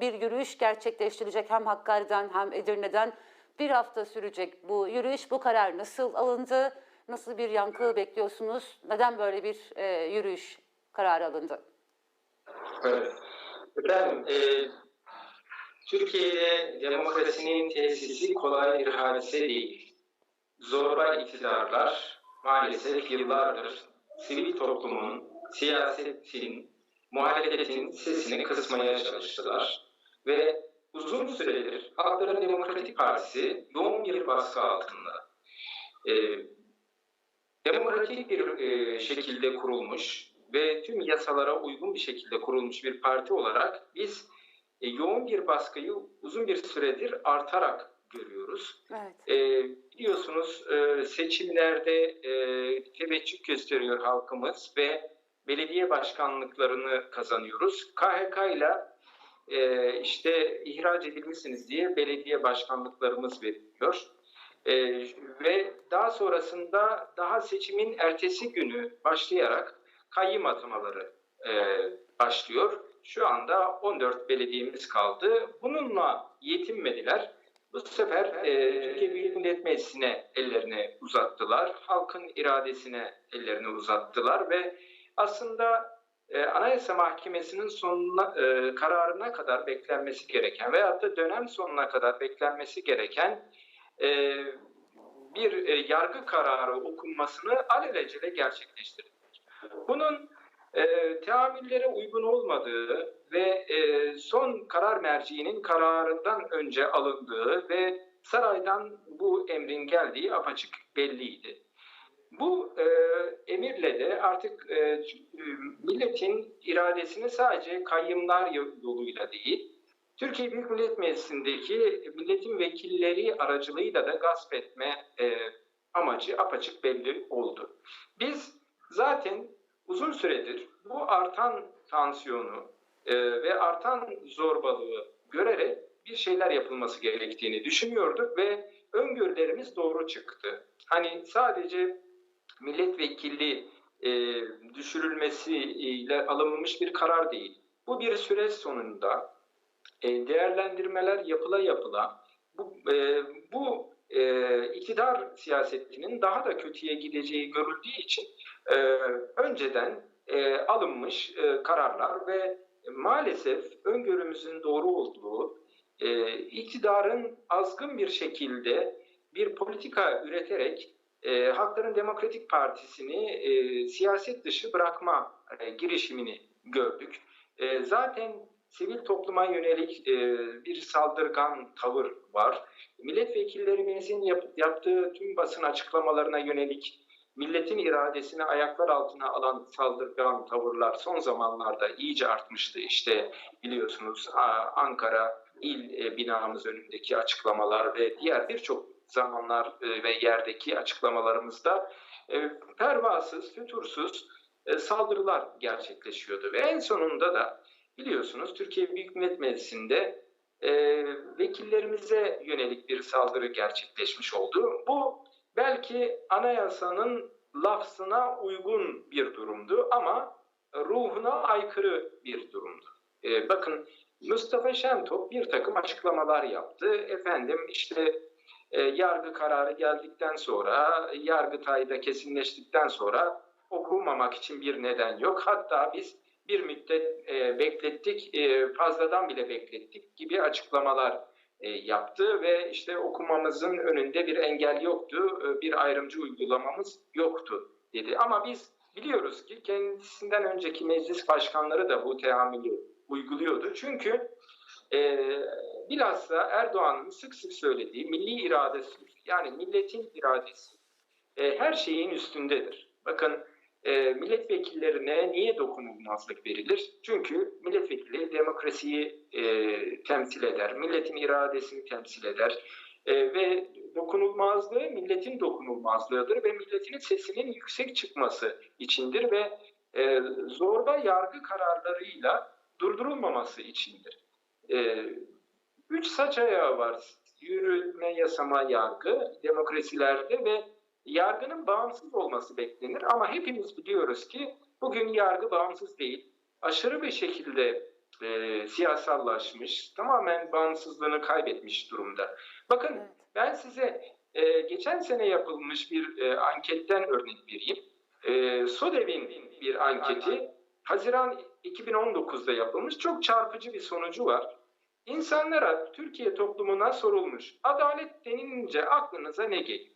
bir yürüyüş gerçekleştirilecek hem Hakkari'den hem Edirne'den bir hafta sürecek bu yürüyüş. Bu karar nasıl alındı? Nasıl bir yankı bekliyorsunuz? Neden böyle bir e, yürüyüş kararı alındı? Evet. Efendim, e, Türkiye'de demokrasinin tesisi kolay bir hadise değil. Zorba iktidarlar maalesef yıllardır sivil toplumun, siyasetin, muhalefetin sesini kısmaya çalıştılar. Ve uzun süredir Halkların Demokratik Partisi yoğun bir baskı altında. E, demokratik bir e, şekilde kurulmuş ve tüm yasalara uygun bir şekilde kurulmuş bir parti olarak biz e, yoğun bir baskıyı uzun bir süredir artarak görüyoruz. Evet. E, biliyorsunuz e, seçimlerde e, teveccüh gösteriyor halkımız ve belediye başkanlıklarını kazanıyoruz. KHK ile e, işte ihraç edilmişsiniz diye belediye başkanlıklarımız veriliyor. E, ve daha sonrasında daha seçimin ertesi günü başlayarak kayyım atamaları e, başlıyor. Şu anda 14 belediyemiz kaldı. Bununla yetinmediler. Bu sefer e, Türkiye Büyük Millet Meclisi'ne ellerini uzattılar. Halkın iradesine ellerini uzattılar ve aslında e, Anayasa Mahkemesi'nin sonuna, e, kararına kadar beklenmesi gereken veyahut da dönem sonuna kadar beklenmesi gereken e, bir e, yargı kararı okunmasını alelacele gerçekleştirdiler. Bunun e, teamüllere uygun olmadığı ve e, son karar merciğinin kararından önce alındığı ve saraydan bu emrin geldiği apaçık belliydi. Bu e, emirle de artık e, milletin iradesini sadece kayyımlar yoluyla değil, Türkiye Büyük Millet Meclisi'ndeki milletin vekilleri aracılığıyla da gasp etme e, amacı apaçık belli oldu. Biz zaten uzun süredir bu artan tansiyonu e, ve artan zorbalığı görerek bir şeyler yapılması gerektiğini düşünüyorduk ve öngörülerimiz doğru çıktı. Hani sadece milletvekili e, düşürülmesiyle alınmış bir karar değil. Bu bir süreç sonunda e, değerlendirmeler yapıla yapıla bu, e, bu e, iktidar siyasetinin daha da kötüye gideceği görüldüğü için e, önceden e, alınmış e, kararlar ve maalesef öngörümüzün doğru olduğu e, iktidarın azgın bir şekilde bir politika üreterek e, Halkların Demokratik Partisi'ni e, siyaset dışı bırakma e, girişimini gördük. E, zaten sivil topluma yönelik e, bir saldırgan tavır var. Milletvekillerimizin yap, yaptığı tüm basın açıklamalarına yönelik milletin iradesini ayaklar altına alan saldırgan tavırlar son zamanlarda iyice artmıştı. İşte biliyorsunuz Ankara il e, binamız önündeki açıklamalar ve diğer birçok zamanlar e, ve yerdeki açıklamalarımızda e, pervasız, fütursuz saldırılar gerçekleşiyordu. Ve en sonunda da biliyorsunuz Türkiye Büyük Millet Meclisi'nde vekillerimize yönelik bir saldırı gerçekleşmiş oldu. Bu belki anayasanın lafzına uygun bir durumdu ama ruhuna aykırı bir durumdu. Bakın Mustafa Şentop bir takım açıklamalar yaptı. Efendim işte e, yargı kararı geldikten sonra, Yargıtay'da kesinleştikten sonra okumamak için bir neden yok. Hatta biz bir müddet e, beklettik, e, fazladan bile beklettik gibi açıklamalar e, yaptı ve işte okumamızın önünde bir engel yoktu, e, bir ayrımcı uygulamamız yoktu dedi. Ama biz biliyoruz ki kendisinden önceki meclis başkanları da bu teamülü uyguluyordu. Çünkü e, bilhassa Erdoğan'ın sık sık söylediği milli iradesi, yani milletin iradesi e, her şeyin üstündedir. Bakın e, milletvekillerine niye dokunulmazlık verilir? Çünkü milletvekili demokrasiyi e, temsil eder, milletin iradesini temsil eder e, ve dokunulmazlığı milletin dokunulmazlığıdır ve milletin sesinin yüksek çıkması içindir ve e, zorba yargı kararlarıyla durdurulmaması içindir. E, üç saç ayağı var. Yürütme, yasama, yargı demokrasilerde ve yargının bağımsız olması beklenir ama hepimiz biliyoruz ki bugün yargı bağımsız değil. Aşırı bir şekilde e, siyasallaşmış, tamamen bağımsızlığını kaybetmiş durumda. Bakın Evet. ben size e, geçen sene yapılmış bir e, anketten örnek vereyim. E, SODEV'in bir anketi Haziran 2019'da yapılmış. Çok çarpıcı bir sonucu var. İnsanlara, Türkiye toplumuna sorulmuş. Adalet denilince aklınıza ne geliyor?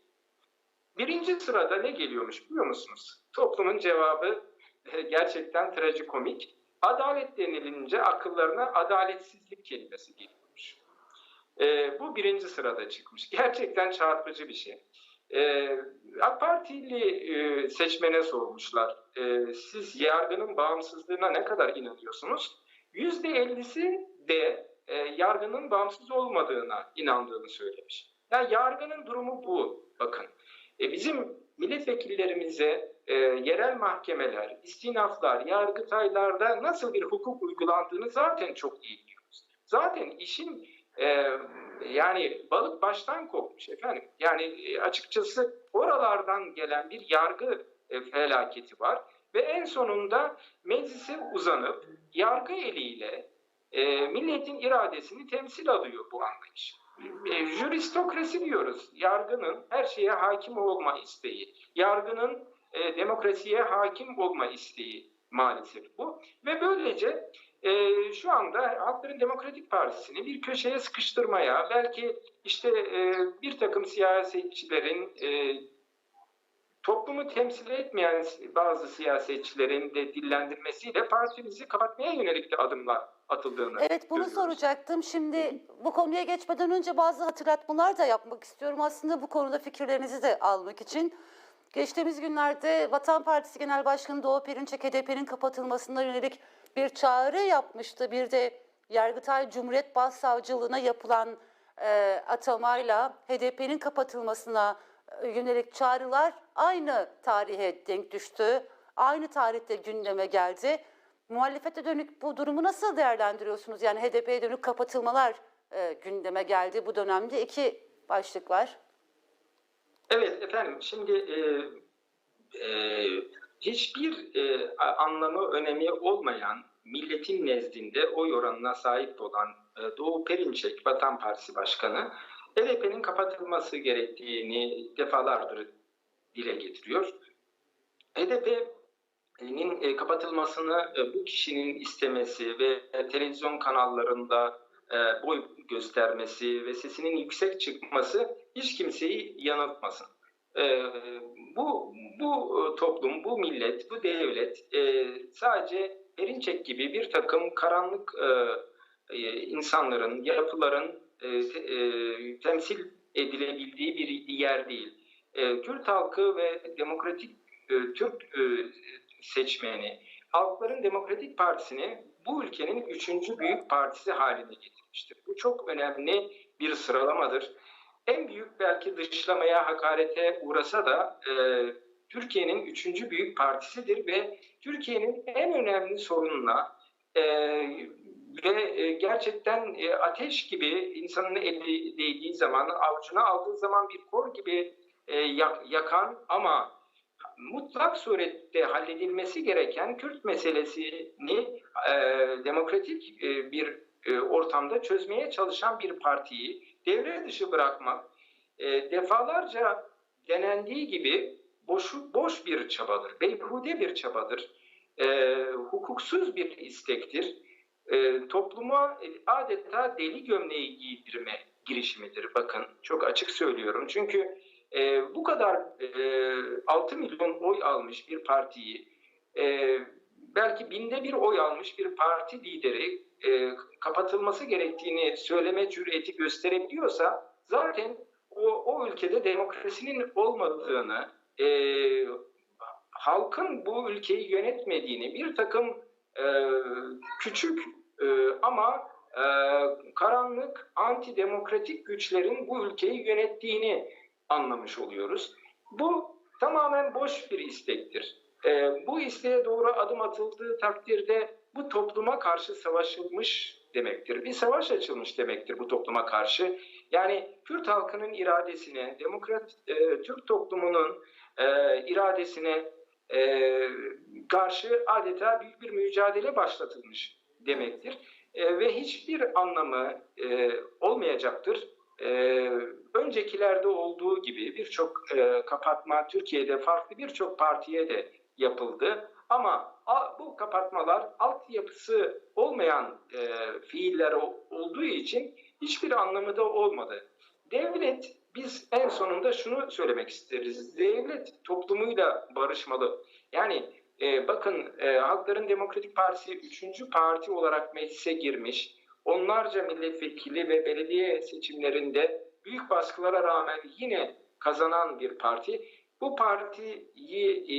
Birinci sırada ne geliyormuş biliyor musunuz? Toplumun cevabı e, gerçekten trajikomik. Adalet denilince akıllarına adaletsizlik kelimesi geliyormuş. E, bu birinci sırada çıkmış. Gerçekten çarpıcı bir şey. E, AK Partili e, seçmene sormuşlar. E, siz yargının bağımsızlığına ne kadar inanıyorsunuz? Yüzde ellisi de e, yargının bağımsız olmadığına inandığını söylemiş. Yani yargının durumu bu. Bakın. E, bizim milletvekillerimize yerel mahkemeler, istinaflar, yargıtaylarda nasıl bir hukuk uygulandığını zaten çok iyi biliyoruz. Zaten işin e, yani balık baştan kopmuş efendim. Yani e, açıkçası oralardan gelen bir yargı e, felaketi var ve en sonunda meclise uzanıp yargı eliyle e, milletin iradesini temsil alıyor bu anlayış. E, juristokrasi diyoruz. Yargının her şeye hakim olma isteği. Yargının e, demokrasiye hakim olma isteği maalesef bu. Ve böylece e, şu anda Halkların Demokratik Partisi'ni bir köşeye sıkıştırmaya, belki işte e, bir takım siyasetçilerin, e, toplumu temsil etmeyen bazı siyasetçilerin de dillendirmesiyle partimizi kapatmaya yönelik de adımlar atıldığını Evet bunu görüyoruz. soracaktım. Şimdi bu konuya geçmeden önce bazı hatırlatmalar da yapmak istiyorum. Aslında bu konuda fikirlerinizi de almak için. Geçtiğimiz günlerde Vatan Partisi Genel Başkanı Doğu Perinçek HDP'nin kapatılmasına yönelik bir çağrı yapmıştı. Bir de Yargıtay Cumhuriyet Başsavcılığına yapılan e, atamayla HDP'nin kapatılmasına e, yönelik çağrılar aynı tarihe denk düştü. Aynı tarihte gündeme geldi. Muhalefete dönük bu durumu nasıl değerlendiriyorsunuz? Yani HDP'ye dönük kapatılmalar e, gündeme geldi bu dönemde. iki başlık var. Evet efendim şimdi e, e, hiçbir e, anlamı önemi olmayan milletin nezdinde oy oranına sahip olan e, Doğu Perinçek Vatan Partisi Başkanı HDP'nin kapatılması gerektiğini defalardır dile getiriyor. HDP'nin e, kapatılmasını e, bu kişinin istemesi ve e, televizyon kanallarında e, boy göstermesi ve sesinin yüksek çıkması hiç kimseyi yanıltmasın. E, bu bu e, toplum, bu millet, bu devlet e, sadece Perinçek gibi bir takım karanlık e, insanların, yapıların te- temsil edilebildiği bir yer değil. Kürt halkı ve demokratik Türk seçmeni, Halkların Demokratik Partisi'ni bu ülkenin üçüncü büyük partisi haline getirmiştir. Bu çok önemli bir sıralamadır. En büyük belki dışlamaya, hakarete uğrasa da e, Türkiye'nin üçüncü büyük partisidir ve Türkiye'nin en önemli sorununa e, ve e, gerçekten e, ateş gibi insanın eli değdiği zaman, avucuna aldığı zaman bir kor gibi e, yak- yakan ama mutlak surette halledilmesi gereken Kürt meselesini e, demokratik e, bir e, ortamda çözmeye çalışan bir partiyi devre dışı bırakmak e, defalarca denendiği gibi boşu, boş bir çabadır, beyhude bir çabadır, e, hukuksuz bir istektir, e, topluma adeta deli gömleği giydirme girişimidir. Bakın çok açık söylüyorum çünkü e, bu kadar e, 6 milyon oy almış bir partiyi e, belki binde bir oy almış bir parti lideri e, kapatılması gerektiğini söyleme cüreti gösterebiliyorsa zaten o, o ülkede demokrasinin olmadığını e, halkın bu ülkeyi yönetmediğini bir takım e, küçük e, ama e, karanlık antidemokratik güçlerin bu ülkeyi yönettiğini anlamış oluyoruz. Bu tamamen boş bir istektir. Ee, bu isteğe doğru adım atıldığı takdirde bu topluma karşı savaşılmış demektir. Bir savaş açılmış demektir bu topluma karşı. Yani Kürt halkının iradesine, demokrat e, Türk toplumunun e, iradesine e, karşı adeta büyük bir mücadele başlatılmış demektir. E, ve hiçbir anlamı e, olmayacaktır. E, öncekilerde olduğu gibi birçok e, kapatma Türkiye'de farklı birçok partiye de yapıldı. Ama bu kapatmalar altyapısı olmayan e, fiiller olduğu için hiçbir anlamı da olmadı. Devlet biz en sonunda şunu söylemek isteriz. Devlet toplumuyla barışmalı. Yani e, bakın e, Halkların Demokratik Partisi üçüncü parti olarak meclise girmiş. Onlarca milletvekili ve belediye seçimlerinde büyük baskılara rağmen yine kazanan bir parti. Bu partiyi e,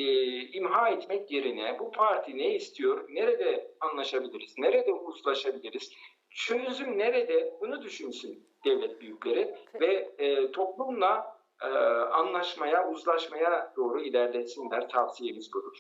imha etmek yerine bu parti ne istiyor, nerede anlaşabiliriz, nerede uzlaşabiliriz, çözüm nerede bunu düşünsün devlet büyükleri ve e, toplumla e, anlaşmaya, uzlaşmaya doğru ilerlesinler. Tavsiyemiz budur.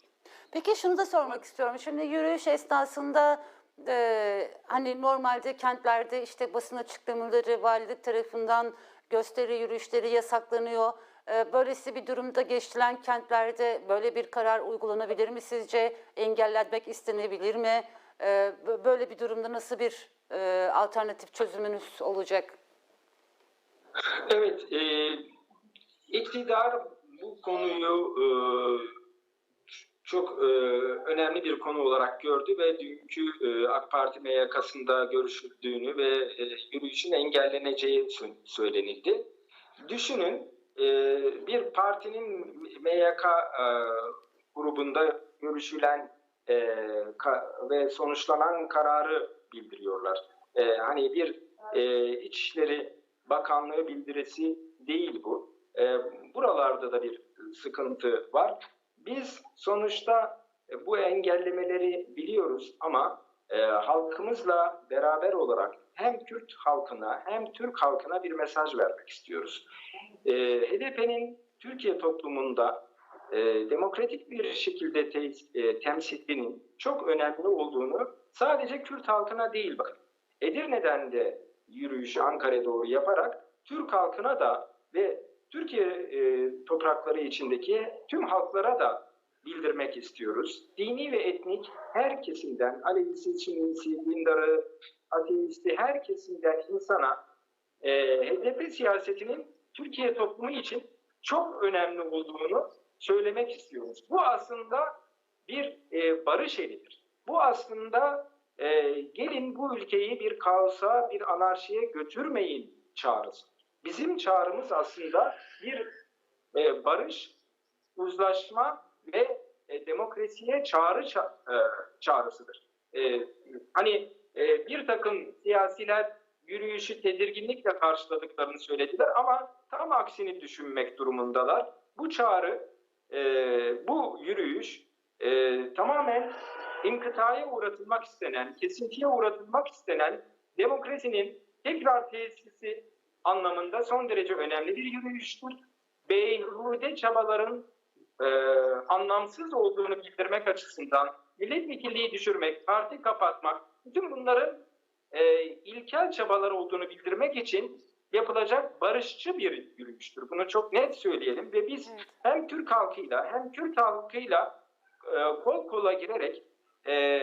Peki şunu da sormak istiyorum. Şimdi yürüyüş esnasında e, hani normalde kentlerde işte basın açıklamaları valilik tarafından gösteri yürüyüşleri yasaklanıyor. E, böylesi bir durumda geçilen kentlerde böyle bir karar uygulanabilir mi sizce? Engellenmek istenebilir mi? E, bö- böyle bir durumda nasıl bir e, alternatif çözümünüz olacak? Evet, e, iktidar bu konuyu e, çok e, önemli bir konu olarak gördü ve dünkü e, AK Parti MYK'sında görüşüldüğünü ve e, yürüyüşün engelleneceği sö- söylenildi. Düşünün e, bir partinin MYK e, grubunda görüşülen e, ve sonuçlanan kararı bildiriyorlar. E, hani bir e, İçişleri Bakanlığı bildirisi değil bu. Buralarda da bir sıkıntı var. Biz sonuçta bu engellemeleri biliyoruz ama halkımızla beraber olarak hem Kürt halkına hem Türk halkına bir mesaj vermek istiyoruz. E, HDP'nin Türkiye toplumunda e, demokratik bir şekilde te- e, temsilinin çok önemli olduğunu sadece Kürt halkına değil bakın. Edirne'den de yürüyüşü Ankara'ya doğru yaparak Türk halkına da ve Türkiye e, toprakları içindeki tüm halklara da bildirmek istiyoruz. Dini ve etnik her kesimden, Alevisi, Çinlisi, Dindarı, Ateisti her kesimden insana e, HDP siyasetinin Türkiye toplumu için çok önemli olduğunu söylemek istiyoruz. Bu aslında bir e, barış elidir. Bu aslında e, gelin bu ülkeyi bir kaosa, bir anarşiye götürmeyin çağrısı. Bizim çağrımız aslında bir e, barış, uzlaşma ve e, demokrasiye çağrı ça- e, çağrısıdır. E, hani e, bir takım siyasiler yürüyüşü tedirginlikle karşıladıklarını söylediler ama tam aksini düşünmek durumundalar. Bu çağrı, e, bu yürüyüş e, tamamen inkıtaya uğratılmak istenen, kesintiye uğratılmak istenen demokrasinin tekrar tesisi anlamında son derece önemli bir yürüyüştür. Beyhude çabaların e, anlamsız olduğunu bildirmek açısından milletvekilliği düşürmek, parti kapatmak, bütün bunların e, ilkel çabalar olduğunu bildirmek için yapılacak barışçı bir yürüyüştür. Bunu çok net söyleyelim ve biz Evet. hem Türk halkıyla hem Kürt halkıyla e, kol kola girerek e,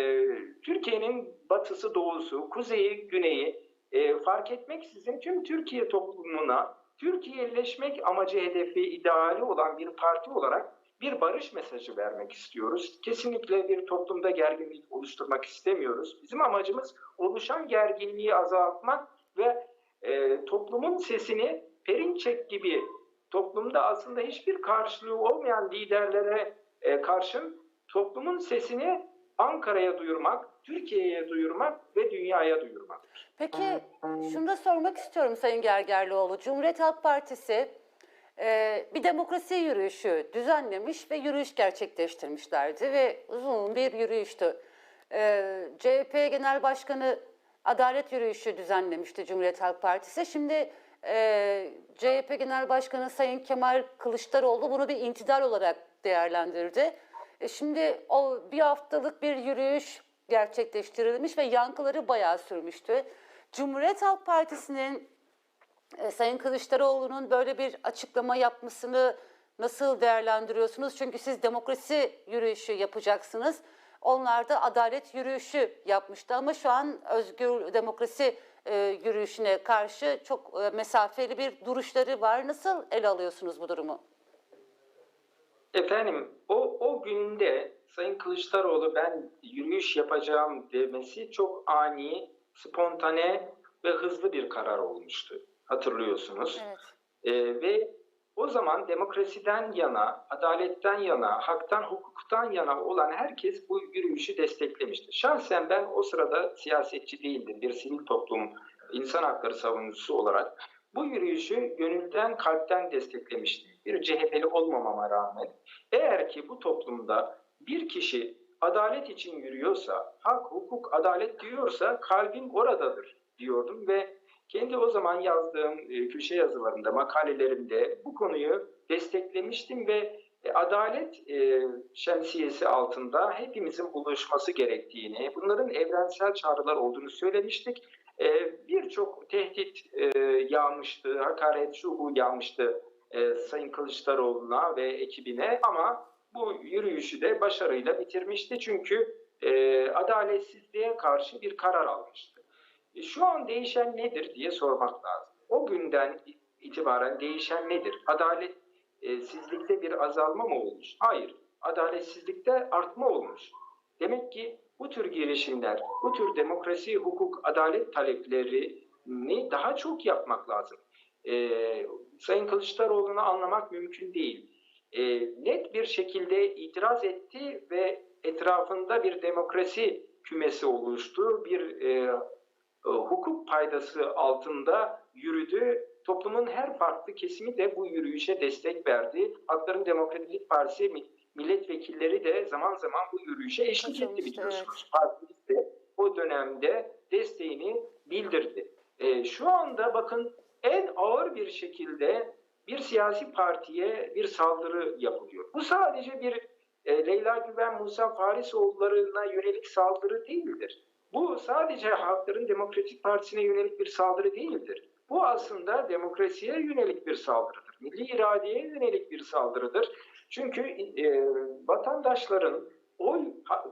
Türkiye'nin batısı, doğusu, kuzeyi, güneyi e, fark etmeksizin tüm Türkiye toplumuna Türkiye'leşmek amacı hedefi ideali olan bir parti olarak bir barış mesajı vermek istiyoruz. Kesinlikle bir toplumda gerginlik oluşturmak istemiyoruz. Bizim amacımız oluşan gerginliği azaltmak ve e, toplumun sesini Perinçek gibi toplumda aslında hiçbir karşılığı olmayan liderlere e, karşın toplumun sesini Ankara'ya duyurmak, Türkiye'ye duyurmak ve dünyaya duyurmak. Peki şunu da sormak istiyorum Sayın Gergerlioğlu. Cumhuriyet Halk Partisi e, bir demokrasi yürüyüşü düzenlemiş ve yürüyüş gerçekleştirmişlerdi ve uzun bir yürüyüştü. E, CHP Genel Başkanı adalet yürüyüşü düzenlemişti Cumhuriyet Halk Partisi. Şimdi e, CHP Genel Başkanı Sayın Kemal Kılıçdaroğlu bunu bir intidar olarak değerlendirdi. E, şimdi o bir haftalık bir yürüyüş gerçekleştirilmiş ve yankıları bayağı sürmüştü. Cumhuriyet Halk Partisi'nin e, Sayın Kılıçdaroğlu'nun böyle bir açıklama yapmasını nasıl değerlendiriyorsunuz? Çünkü siz demokrasi yürüyüşü yapacaksınız. Onlar da adalet yürüyüşü yapmıştı ama şu an özgür demokrasi e, yürüyüşüne karşı çok e, mesafeli bir duruşları var. Nasıl ele alıyorsunuz bu durumu? Efendim o, o günde Sayın Kılıçdaroğlu ben yürüyüş yapacağım demesi çok ani, spontane ve hızlı bir karar olmuştu. Hatırlıyorsunuz. Evet. Ee, ve o zaman demokrasiden yana, adaletten yana, haktan, hukuktan yana olan herkes bu yürüyüşü desteklemişti. Şahsen ben o sırada siyasetçi değildim. Bir sivil toplum, insan hakları savunucusu olarak bu yürüyüşü gönülden, kalpten desteklemiştim. Bir CHP'li olmamama rağmen. Eğer ki bu toplumda bir kişi adalet için yürüyorsa, hak, hukuk, adalet diyorsa kalbim oradadır diyordum ve kendi o zaman yazdığım e, köşe yazılarında, makalelerimde bu konuyu desteklemiştim ve e, adalet e, şemsiyesi altında hepimizin buluşması gerektiğini, bunların evrensel çağrılar olduğunu söylemiştik. E, Birçok tehdit e, yağmıştı, hakaret şu bu yağmıştı e, Sayın Kılıçdaroğlu'na ve ekibine ama bu yürüyüşü de başarıyla bitirmişti çünkü adaletsizliğe karşı bir karar almıştı. E, Şu an değişen nedir diye sormak lazım. O günden itibaren değişen nedir? Adaletsizlikte bir azalma mı olmuş? Hayır. Adaletsizlikte artma olmuş. Demek ki bu tür girişimler, bu tür demokrasi, hukuk, adalet taleplerini daha çok yapmak lazım. Ee, Sayın Kılıçdaroğlu'nu anlamak mümkün değil. Ee, net bir şekilde itiraz etti ve etrafında bir demokrasi kümesi oluştu, bir e, e, hukuk paydası altında yürüdü. Toplumun her farklı kesimi de bu yürüyüşe destek verdi. Hakların Demokratik Partisi mi- milletvekilleri de zaman zaman bu yürüyüşe eşlik etti biliyorsunuz. Partimiz de o dönemde desteğini bildirdi. E, şu anda bakın en ağır bir şekilde bir siyasi partiye bir saldırı yapılıyor. Bu sadece bir e, Leyla Güven, Musa Farisoğulları'na yönelik saldırı değildir. Bu sadece Halkların Demokratik Partisi'ne yönelik bir saldırı değildir. Bu aslında demokrasiye yönelik bir saldırıdır. Milli iradeye yönelik bir saldırıdır. Çünkü e, vatandaşların oy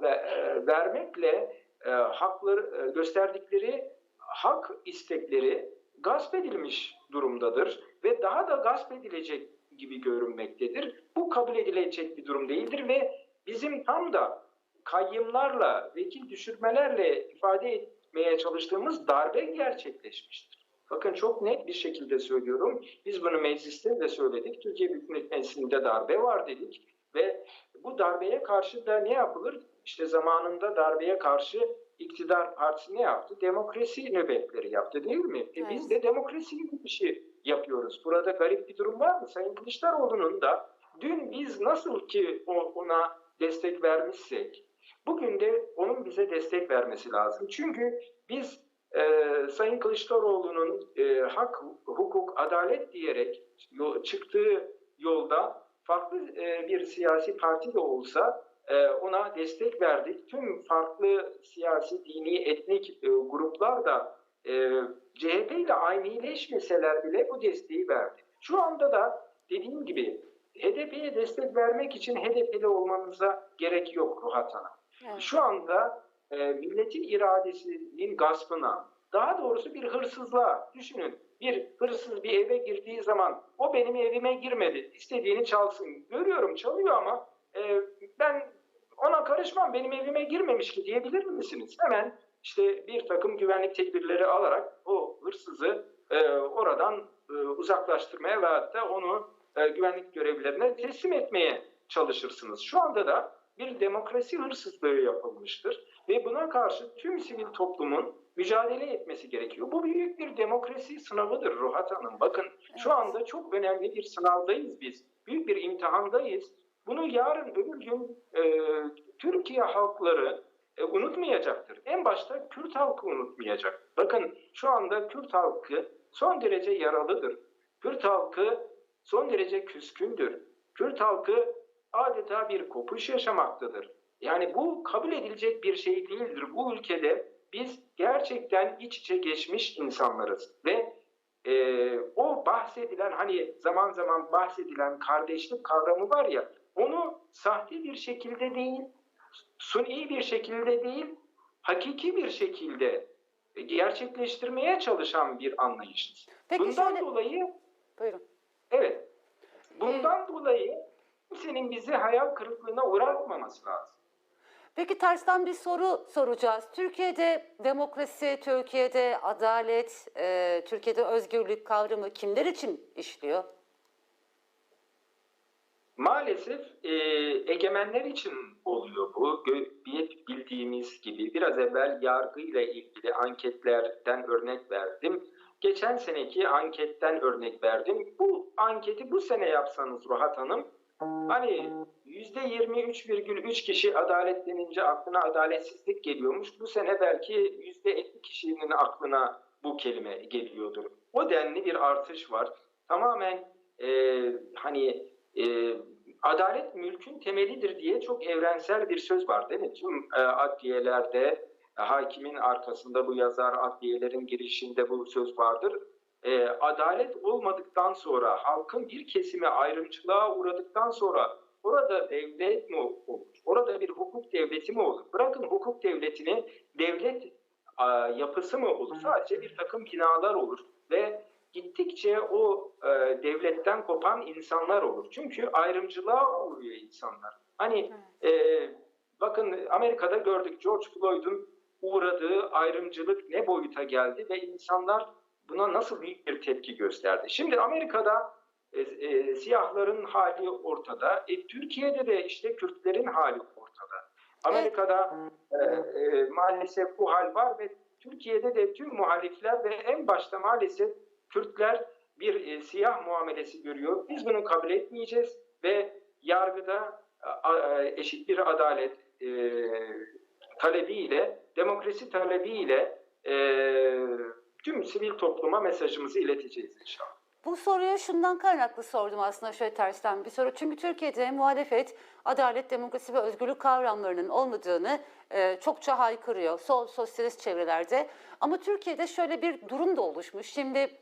ve, e, vermekle e, hakları e, gösterdikleri hak istekleri gasp edilmiş durumdadır ve daha da gasp edilecek gibi görünmektedir. Bu kabul edilecek bir durum değildir ve bizim tam da kayyımlarla, vekil düşürmelerle ifade etmeye çalıştığımız darbe gerçekleşmiştir. Bakın çok net bir şekilde söylüyorum. Biz bunu mecliste de söyledik. Türkiye Büyük Millet Meclisi'nde darbe var dedik. Ve bu darbeye karşı da ne yapılır? İşte zamanında darbeye karşı iktidar partisi ne yaptı? Demokrasi nöbetleri yaptı değil mi? E biz Evet. de demokrasi yürüyüşü yapıyoruz. Burada garip bir durum var mı? Sayın Kılıçdaroğlu'nun da dün biz nasıl ki ona destek vermişsek bugün de onun bize destek vermesi lazım. Çünkü biz e, Sayın Kılıçdaroğlu'nun e, hak, hukuk, adalet diyerek çıktığı yolda farklı e, bir siyasi parti de olsa e, ona destek verdik. Tüm farklı siyasi, dini, etnik e, gruplar da e, CHP ile aynıleşmeseler bile bu desteği verdi. Şu anda da dediğim gibi HDP'ye destek vermek için HDP'li olmanıza gerek yok Ruhat Hanım. Şu anda e, milletin iradesinin gaspına, daha doğrusu bir hırsızlığa düşünün. Bir hırsız bir eve girdiği zaman o benim evime girmedi, istediğini çalsın. Görüyorum çalıyor ama e, ben ona karışmam, benim evime girmemiş ki diyebilir misiniz? Hemen işte bir takım güvenlik tedbirleri alarak o hırsızı e, oradan e, uzaklaştırmaya ve hatta onu e, güvenlik görevlilerine teslim etmeye çalışırsınız. Şu anda da bir demokrasi hırsızlığı yapılmıştır ve buna karşı tüm sivil toplumun mücadele etmesi gerekiyor. Bu büyük bir demokrasi sınavıdır Ruhat Hanım. Bakın şu anda çok önemli bir sınavdayız biz. Büyük bir imtihandayız. Bunu yarın öbür gün e, Türkiye halkları e, unutmayacaktır. En başta Kürt halkı unutmayacak. Bakın şu anda Kürt halkı son derece yaralıdır. Kürt halkı son derece küskündür. Kürt halkı adeta bir kopuş yaşamaktadır. Yani bu kabul edilecek bir şey değildir. Bu ülkede biz gerçekten iç içe geçmiş insanlarız ve e, o bahsedilen hani zaman zaman bahsedilen kardeşlik kavramı var ya onu sahte bir şekilde değil suni bir şekilde değil, hakiki bir şekilde gerçekleştirmeye çalışan bir anlayışız. Peki Bundan şöyle- dolayı Buyurun. evet, bundan dolayı kimsenin bizi hayal kırıklığına uğratmaması lazım. Peki tersten bir soru soracağız. Türkiye'de demokrasi, Türkiye'de adalet, e, Türkiye'de özgürlük kavramı kimler için işliyor? Maalesef e, egemenler için oluyor bu. Gö- Bildiğimiz gibi biraz evvel yargıyla ilgili anketlerden örnek verdim. Geçen seneki anketten örnek verdim. Bu anketi bu sene yapsanız Ruhat Hanım, hani %23,3 kişi adalet denince aklına adaletsizlik geliyormuş. Bu sene belki %50 kişinin aklına bu kelime geliyordur. O denli bir artış var. Tamamen e, hani e, adalet mülkün temelidir diye çok evrensel bir söz var değil mi? Tüm e, adliyelerde e, hakimin arkasında bu yazar, adliyelerin girişinde bu söz vardır. E, adalet olmadıktan sonra, halkın bir kesimi ayrımcılığa uğradıktan sonra orada devlet mi olur? Orada bir hukuk devleti mi olur? Bırakın hukuk devletini, devlet e, yapısı mı olur? Sadece bir takım binalar olur ve gittikçe o e, devletten kopan insanlar olur. Çünkü ayrımcılığa uğruyor insanlar. Hani e, bakın Amerika'da gördük George Floyd'un uğradığı ayrımcılık ne boyuta geldi ve insanlar buna nasıl büyük bir tepki gösterdi. Şimdi Amerika'da e, e, siyahların hali ortada. E, Türkiye'de de işte Kürtlerin hali ortada. Amerika'da e, e, maalesef bu hal var ve Türkiye'de de tüm muhalifler ve en başta maalesef Kürtler bir e, siyah muamelesi görüyor. Biz bunu kabul etmeyeceğiz ve yargıda a, eşit bir adalet e, talebiyle, demokrasi talebiyle e, tüm sivil topluma mesajımızı ileteceğiz inşallah. Bu soruyu şundan kaynaklı sordum aslında şöyle tersten bir soru. Çünkü Türkiye'de muhalefet adalet, demokrasi ve özgürlük kavramlarının olmadığını e, çokça haykırıyor sol sosyalist çevrelerde. Ama Türkiye'de şöyle bir durum da oluşmuş. Şimdi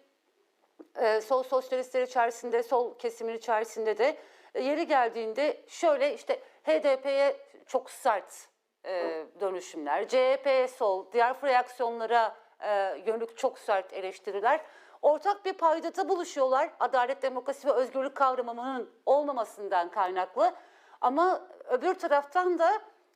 e, sol sosyalistler içerisinde, sol kesimin içerisinde de e, yeri geldiğinde şöyle işte HDP'ye çok sert e, dönüşümler, CHP'ye sol, diğer reaksiyonlara e, yönelik çok sert eleştiriler. Ortak bir paydada buluşuyorlar adalet, demokrasi ve özgürlük kavramının olmamasından kaynaklı. Ama öbür taraftan da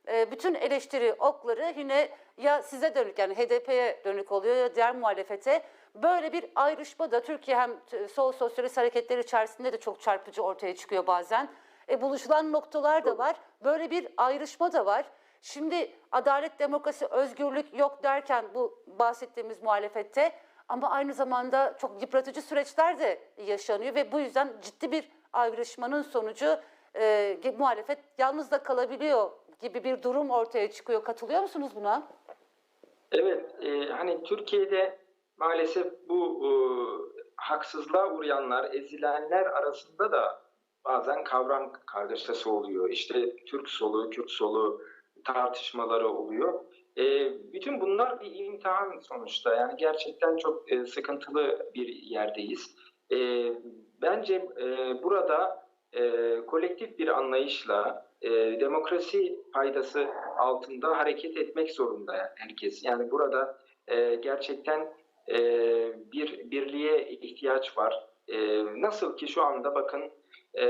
e, bütün eleştiri okları yine ya size dönük yani HDP'ye dönük oluyor ya diğer muhalefete. Böyle bir ayrışma da Türkiye hem sol sosyalist hareketler içerisinde de çok çarpıcı ortaya çıkıyor bazen. E, buluşulan noktalar da var. Böyle bir ayrışma da var. Şimdi adalet, demokrasi, özgürlük yok derken bu bahsettiğimiz muhalefette ama aynı zamanda çok yıpratıcı süreçler de yaşanıyor ve bu yüzden ciddi bir ayrışmanın sonucu e, muhalefet yalnız da kalabiliyor gibi bir durum ortaya çıkıyor. Katılıyor musunuz buna? Evet, e, hani Türkiye'de maalesef bu e, haksızlığa uğrayanlar, ezilenler arasında da bazen kavram kargaşası oluyor. İşte Türk solu, Kürt solu tartışmaları oluyor. E, bütün bunlar bir imtihan sonuçta. Yani gerçekten çok e, sıkıntılı bir yerdeyiz. E, bence e, burada e, kolektif bir anlayışla e, demokrasi paydası altında hareket etmek zorunda herkes. Yani burada e, gerçekten e, bir birliğe ihtiyaç var. E, nasıl ki şu anda bakın e,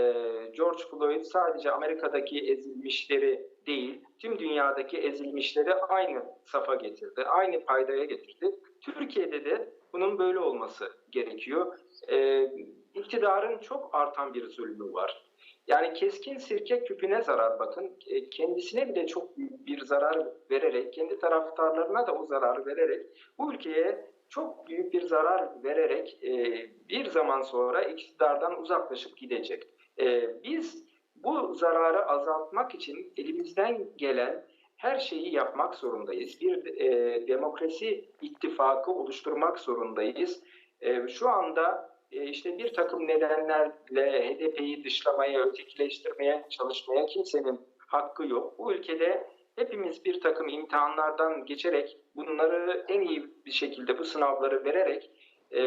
George Floyd sadece Amerika'daki ezilmişleri değil, tüm dünyadaki ezilmişleri aynı safa getirdi, aynı paydaya getirdi. Türkiye'de de bunun böyle olması gerekiyor. E, iktidarın çok artan bir zulmü var. Yani keskin sirke küpüne zarar bakın. E, Kendisine bile çok büyük bir zarar vererek, kendi taraftarlarına da o zararı vererek bu ülkeye çok büyük bir zarar vererek e, bir zaman sonra iktidardan uzaklaşıp gidecek. E, Biz bu zararı azaltmak için elimizden gelen her şeyi yapmak zorundayız. Bir e, demokrasi ittifakı oluşturmak zorundayız. E, şu anda e, işte bir takım nedenlerle HDP'yi dışlamaya, ötekileştirmeye çalışmaya kimsenin hakkı yok. Bu ülkede hepimiz bir takım imtihanlardan geçerek bunları en iyi bir şekilde bu sınavları vererek e,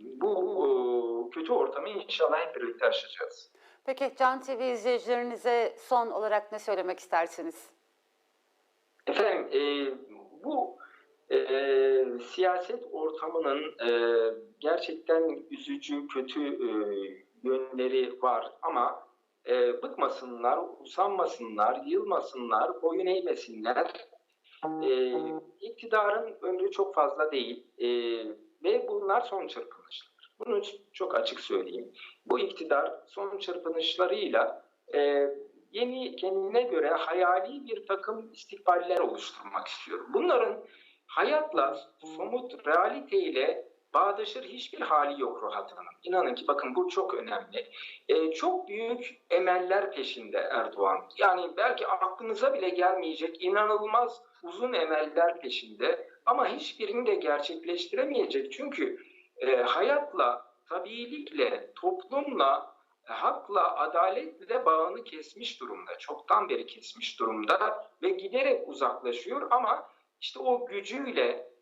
bu e, kötü ortamı inşallah hep birlikte aşacağız. Peki Can TV izleyicilerinize son olarak ne söylemek istersiniz? Efendim e, bu e, siyaset ortamının e, gerçekten üzücü, kötü e, yönleri var ama e, bıkmasınlar, usanmasınlar, yılmasınlar, boyun eğmesinler. E, iktidarın ömrü çok fazla değil e, ve bunlar son çırpınışlar. Bunu çok açık söyleyeyim. Bu iktidar son çırpınışlarıyla e, yeni kendine göre hayali bir takım istikballer oluşturmak istiyor. Bunların hayatla, somut realiteyle bağdaşır hiçbir hali yok Ruhat Hanım. İnanın ki bakın bu çok önemli. Ee, çok büyük emeller peşinde Erdoğan. Yani belki aklınıza bile gelmeyecek inanılmaz uzun emeller peşinde ama hiçbirini de gerçekleştiremeyecek. Çünkü e, hayatla, tabiilikle, toplumla, hakla, adaletle bağını kesmiş durumda. Çoktan beri kesmiş durumda ve giderek uzaklaşıyor ama işte o gücüyle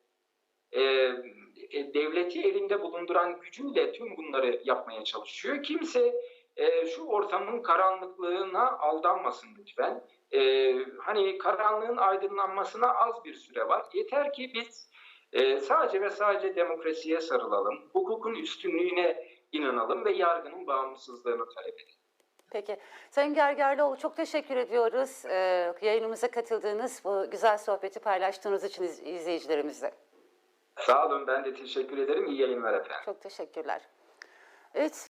e, e, devleti elinde bulunduran gücüyle tüm bunları yapmaya çalışıyor. Kimse e, şu ortamın karanlıklığına aldanmasın lütfen. E, hani karanlığın aydınlanmasına az bir süre var. Yeter ki biz e, sadece ve sadece demokrasiye sarılalım, hukukun üstünlüğüne inanalım ve yargının bağımsızlığını talep edelim. Peki. Sayın Gergerlioğlu çok teşekkür ediyoruz. Ee, yayınımıza katıldığınız, bu güzel sohbeti paylaştığınız için iz- izleyicilerimizle. Sağ olun ben de teşekkür ederim. İyi yayınlar efendim. Çok teşekkürler. Evet.